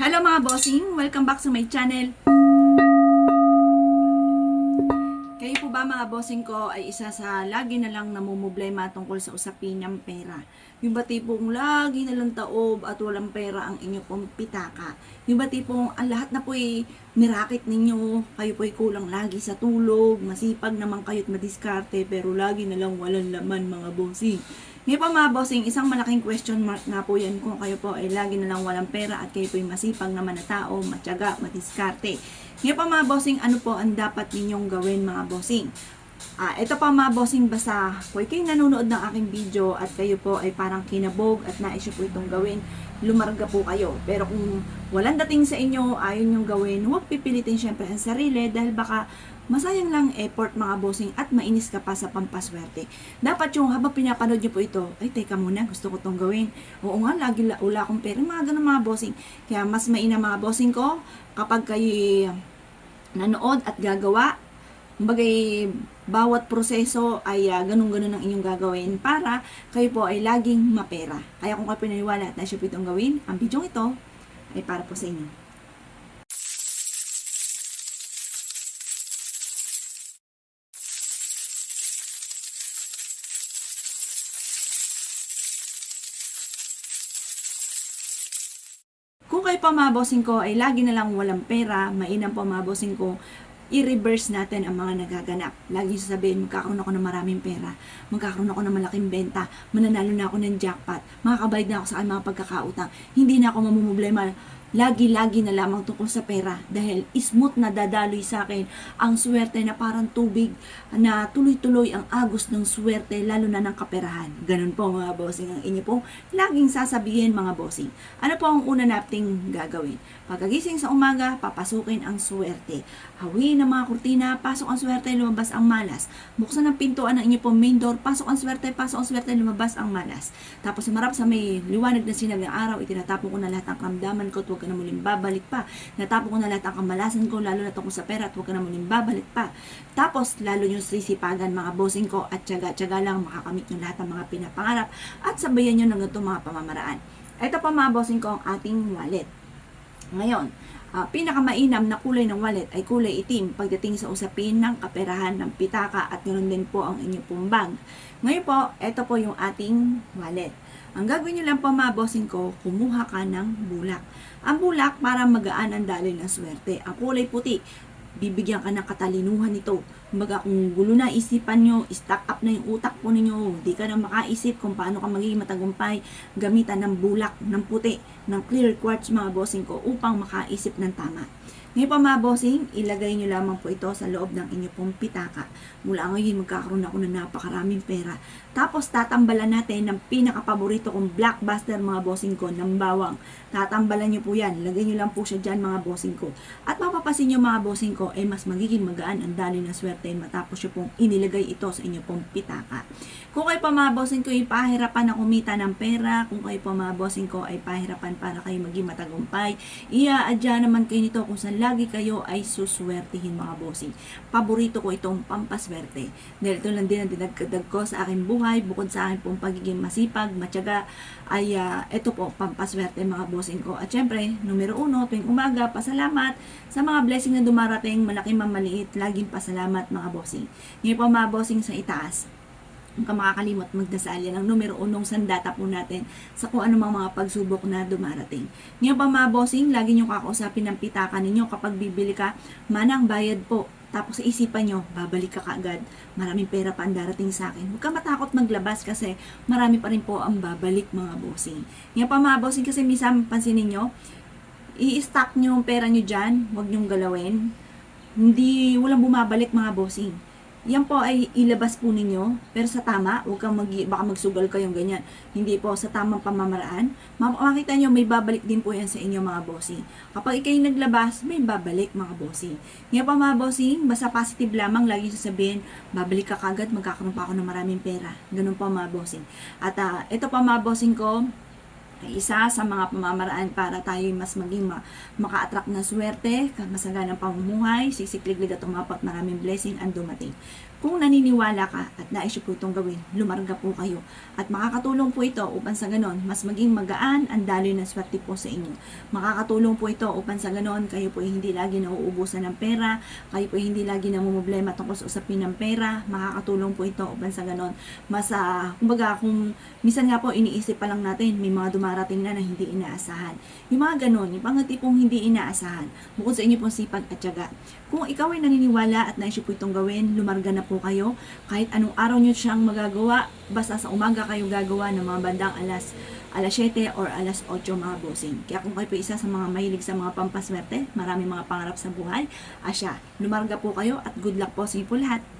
Hello mga bossing! Welcome back sa my channel. Kayo po ba mga bossing ko ay isa sa lagi na lang namumblema tungkol sa usapin ng pera? Yung ba tipong lagi na lang taob at walang pera ang inyo pong pitaka? Yung ba tipong ang lahat na po ay nirakit ninyo, kayo po ay kulang lagi sa tulog, masipag naman kayo't madiskarte pero lagi na lang walang laman mga bossing? Ngayon po mga bossing, isang malaking question mark nga po yan kung kayo po ay lagi na lang walang pera at kayo po ay masipag naman na tao, matyaga, madiskarte. Ngayon po mga bossing, ano po ang dapat ninyong gawin mga bossing? Ah, ito pa mga bossing, basta kung kayo nanonood ng aking video at kayo po ay parang kinabog at nais nyo po itong gawin, lumarga po kayo. Pero kung walang dating sa inyo, ayaw nyo gawin, huwag pipilitin syempre ang sarili dahil baka masayang lang effort mga bossing at mainis ka pa sa pampaswerte. Dapat yung habang pinapanood nyo po ito, ay teka muna, gusto ko itong gawin. Oo nga, lagi la, ula akong pera, mga ganun mga bossing. Kaya mas maina mga bossing ko, kapag kayo nanood at gagawa, Bagay, bawat proseso ay uh, ganun-ganun ang inyong gagawin para kayo po ay laging mapera. Kaya kung kayo pinaniwala at nasya po itong gawin, ang video ito ay para po sa inyo. Kung kayo pa mga bossing ko ay lagi na lang walang pera, mainam bossing ko, i-reverse natin ang mga nagaganap. Lagi sasabihin, magkakaroon ako ng maraming pera, magkakaroon ako ng malaking benta, mananalo na ako ng jackpot, makakabayad na ako sa aking mga pagkakautang, hindi na ako mamumblema lagi-lagi na lamang tungkol sa pera dahil smooth na dadaloy sa akin ang swerte na parang tubig na tuloy-tuloy ang agos ng swerte lalo na ng kaperahan. Ganun po mga bossing ang inyo pong laging sasabihin mga bossing. Ano po ang una nating gagawin? Pagkagising sa umaga, papasukin ang swerte. Hawiin ang mga kurtina, pasok ang swerte, lumabas ang malas. Buksan ang pintuan ng inyo pong main door, pasok ang swerte, pasok ang swerte, lumabas ang malas. Tapos marap sa may liwanag na sinag ng araw, itinatapon ko na lahat ng kamdaman ko at huwag ka na muling babalik pa. Natapon ko na lahat ang kamalasan ko, lalo na tungkol sa pera at huwag ka na muling babalik pa. Tapos, lalo yung sisipagan mga bossing ko at tsaga-tsaga lang makakamit yung lahat ng mga pinapangarap at sabayan nyo ng itong mga pamamaraan. Ito pa mga bossing ko ang ating wallet. Ngayon, uh, pinakamainam na kulay ng wallet ay kulay itim pagdating sa usapin ng kaperahan ng pitaka at ganoon din po ang inyong pong bag. Ngayon po, ito po yung ating wallet. Ang gagawin nyo lang po mga bossing ko, kumuha ka ng bulak. Ang bulak para magaan ang daloy ng swerte. Ang kulay puti, bibigyan ka ng katalinuhan nito. Kumbaga, kung gulo na isipan nyo, stack up na yung utak po ninyo, hindi ka na makaisip kung paano ka magiging matagumpay, gamitan ng bulak, ng puti, ng clear quartz mga bossing ko upang makaisip ng tama. Ngayon pa mga bossing, ilagay nyo lamang po ito sa loob ng inyo pong pitaka. Mula ngayon, magkakaroon ako ng napakaraming pera. Tapos, tatambalan natin ng pinakapaborito kong blockbuster mga bossing ko, ng bawang. Tatambalan nyo po yan. Lagay nyo lang po siya dyan mga bossing ko. At mapapasin nyo mga bossing ko, ay mas magiging magaan ang dali ng swerte matapos nyo pong inilagay ito sa inyo pong pitaka. Kung kayo pa mga bossing ko ay pahirapan na kumita ng pera, kung kayo pa mga bossing ko ay pahirapan para kayo maging matagumpay, iya-adya naman kayo nito kung saan lagi kayo ay suswertihin mga bossing. Paborito ko itong pampaswerte. Dahil ito lang din ang dinagdag ko sa aking buhay, bukod sa akin pong pagiging masipag, matyaga, ay uh, ito po, pampaswerte mga bossing ko. At syempre, numero uno, tuwing umaga, pasalamat sa mga blessing na dumarating, malaki mamaliit, laging pasalamat mga bossing. Ngayon po mga bossing sa itaas, Huwag ka makakalimot magdasal yan ang numero unong sandata po natin sa kung anumang mga pagsubok na dumarating. Ngayon pa mga bossing, lagi nyo kakausapin ng pitaka ninyo kapag bibili ka, manang bayad po. Tapos isipan nyo, babalik ka kaagad. Maraming pera pa ang darating sa akin. Huwag ka matakot maglabas kasi marami pa rin po ang babalik mga bossing. Ngayon pa mga bossing kasi minsan pansinin nyo, i-stack nyo ang pera nyo dyan, huwag nyong galawin. Hindi, walang bumabalik mga bossing yan po ay ilabas po ninyo, pero sa tama, huwag kang mag, baka magsugal kayong ganyan. Hindi po, sa tamang pamamaraan, makikita nyo, may babalik din po yan sa inyo mga bossing. Kapag ikay naglabas, may babalik mga bossing. Ngayon pa mga bossing, basta positive lamang, lagi sasabihin, babalik ka kagad, magkakaroon pa ako ng maraming pera. Ganun po mga bossing. At uh, ito pa mga bossing ko, isa sa mga pamamaraan para tayo mas maging ma- maka-attract ng swerte, masaganang pamumuhay, sisikliglig at umapat maraming blessing ang dumating. Kung naniniwala ka at nais po itong gawin, lumarga po kayo. At makakatulong po ito upang sa ganon, mas maging magaan ang daloy ng swerte po sa inyo. Makakatulong po ito upang sa ganon, kayo po hindi lagi nauubusan ng pera, kayo po hindi lagi namumblema tungkol sa usapin ng pera. Makakatulong po ito upang sa ganon, mas, ah, kumbaga, kung minsan nga po iniisip pa lang natin, may mga dumarating na na hindi inaasahan. Yung mga ganon, yung mga tipong hindi inaasahan, bukod sa inyo pong sipag at tiyaga. Kung ikaw ay naniniwala at naisip po itong gawin, lumarga na po kayo. Kahit anong araw nyo siyang magagawa, basta sa umaga kayo gagawa ng mga bandang alas alas 7 or alas 8 mga bossing. Kaya kung kayo po isa sa mga mahilig sa mga pampaswerte, marami mga pangarap sa buhay, asya, lumarga po kayo at good luck po sa inyo po lahat.